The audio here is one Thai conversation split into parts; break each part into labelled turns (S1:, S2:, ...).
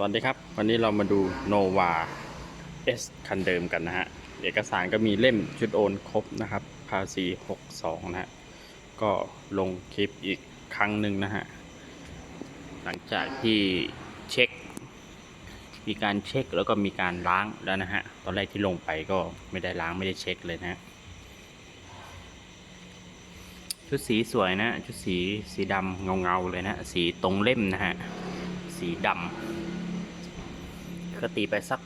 S1: สวัสดีครับ วันนี้เรามาดู Nova S คันเดิมกันนะฮะ เอกสารก็มีเล่มชุดโอนครบนะครับ ภาษี 62 นะฮะ ก็ลงคลิปอีกครั้งหนึ่งนะฮะ หลังจากที่เช็ค มีการเช็คแล้วก็มีการล้างแล้วนะฮะ ตอนแรกที่ลงไปก็ไม่ได้ล้างไม่ได้เช็คเลยนะฮะชุดสีสวยนะ ชุดสีสีดำเงาเงาๆเลยนะ สีตรงเล่มนะฮะ สีดำ ก็ตีไปสัก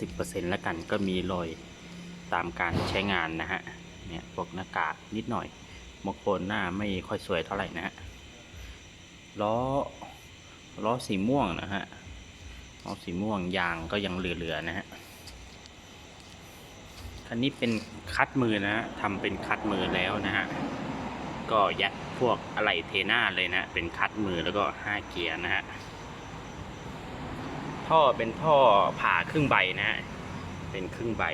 S1: 80%แล้วกันก็มีรอยตามการใช้งานนะฮะเนี่ยพวกหน้ากากนิดหน่อยบางคนหน้าไม่ค่อยสวยเท่าไหร่นะฮะล้อล้อสีม่วงนะฮะล้อสีม่วงยางก็ยังเหลือๆนะฮะคันนี้เป็นคัดมือนะฮะทำเป็นคัดมือแล้วนะฮะก็ยัดพวกอะไหล่เทน่าเลยนะ เป็นคัดมือแล้วก็ 5 เกียร์นะฮะ ท่อเป็นท่อผ่าครึ่งใบนะฮะเป็นครึ่งใบ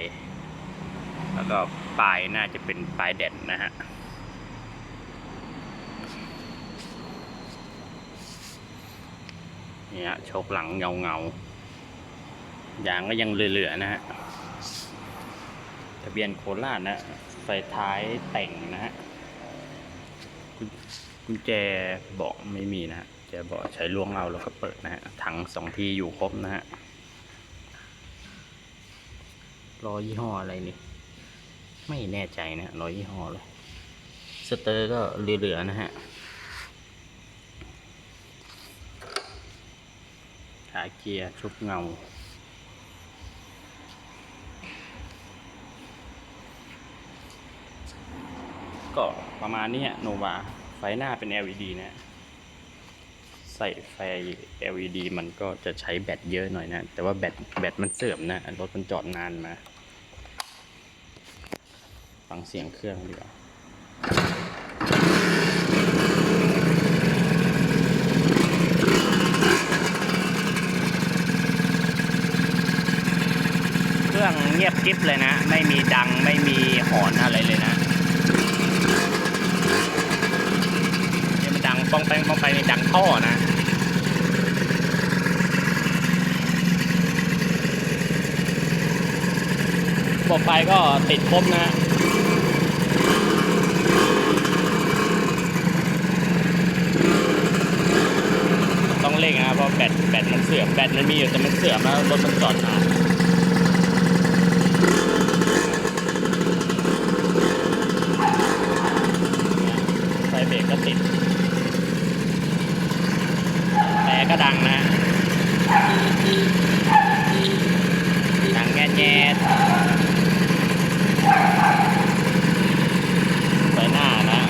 S1: แล้วก็ปลายน่าจะเป็นปลายแดดนะฮะเนี่ยโชกหลังเงาเงายางก็ยังเหลือๆนะฮะทะเบียนโคราชนะไฟท้ายแต่งนะฮะกุญแจเบาะไม่มีนะฮะ แจเบาะใช้ล้วงเอาแล้วก็เปิดนะฮะถังสองที่อยู่ครบนะฮะรอยี่ห้ออะไรนี่ไม่แน่ใจนะรอยี่ห้อเลยสเตอร์ก็เหลือๆนะฮะขาเกียร์ชุบเงาก็ประมาณนี้โนวาไฟหน้าเป็น LED นะ ใส่ไฟ LED มันก็จะใช้แบตเยอะหน่อยนะ แต่ว่าแบตแบตมันเสื่อมนะ รถมันจอดนานมา ฟังเสียงเครื่องดีกว่าเครื่องเงียบกริบเลยนะ ไม่มีดังไม่มีหอนอะไรเลยนะ เนี่ยมันดัง ปองแปงปองไปในดังท่อนะระบบไฟก็ติดครบนะฮะต้องเร่งนะเพราะแบตแบตมันเสื่อมแบตมันมีอยู่แต่มันเสื่อมแล้วรถมันจอดนานไฟเบรกก็ติด แต่ก็ดังนะ ดังแง่แง่ไปหน้านะ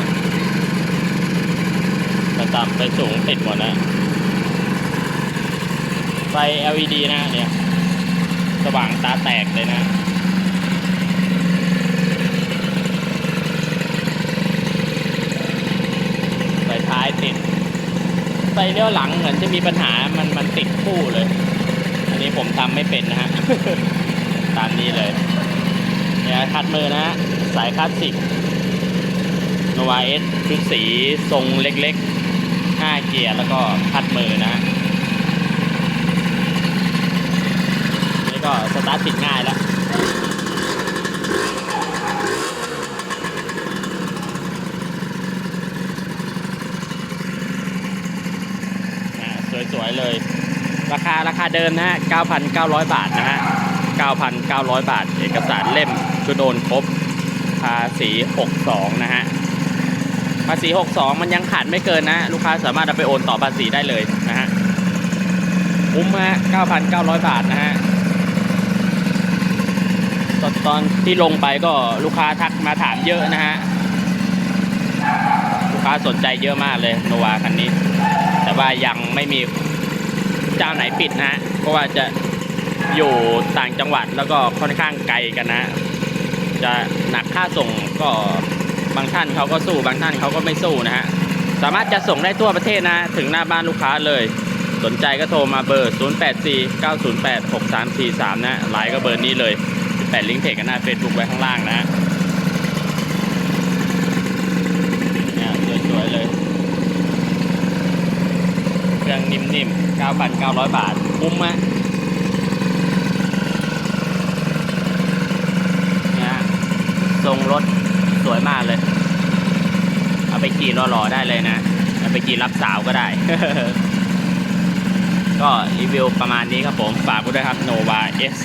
S1: ไปต่ำไปสูงติดหมดนะไฟ LED นะเนี่ย สว่างตาแตกเลยนะไฟท้ายติดไฟเลี้ยวหลังเหมือนจะมีปัญหามันมันติดคู่เลย ผมทำไม่เป็นนะฮะ ตามนี้เลยเนี่ยคัดมือนะฮะ สายคลาสสิกโนวาเอสชุดสีทรงเล็กๆ 5 เกียร์แล้วก็คัดมือนะฮะนี่ก็สตาร์ทติดง่ายแล้วอ่าสวยๆเลย ราคาราคาเดิมนะฮะ 9,900 บาทนะฮะ 9,900 บาท เอกสารเล่มชุดโอนครบ ภาษี 62 นะฮะ ภาษี 62 มันยังขาดไม่เกินนะ ลูกค้าสามารถเอาไปโอนต่อภาษีได้เลยนะฮะ คุ้มฮะ 9,900 บาทนะฮะ ตอนตอนที่ลงไปก็ลูกค้าทักมาถามเยอะนะฮะ ลูกค้าสนใจเยอะมากเลยโนวาคันนี้ แต่ว่ายังไม่มี เจ้าไหนปิดนะฮะเพราะว่าจะอยู่ต่างจังหวัดแล้วก็ค่อนข้างไกลกันนะ จะหนักค่าส่งก็บางท่านเขาก็สู้บางท่านเขาก็ไม่สู้นะฮะสามารถจะส่งได้ทั่วประเทศนะ ถึงหน้าบ้านลูกค้าเลย สนใจก็โทรมาเบอร์ 0849086343 นะไลน์ก็เบอร์นี้เลย แปะลิงก์เพจกันหน้า Facebook ไว้ข้างล่างนะ 3,900 บาท คุ้มไหมเนี่ยทรงรถสวยมากเลย เอาไปขี่รอๆได้เลยนะ เอาไปขี่รับสาวก็ได้ ก็รีวิวประมาณนี้ครับผม ฝากด้วยครับโนวาเอส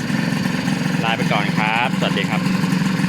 S1: ลาไปก่อนครับ สวัสดีครับ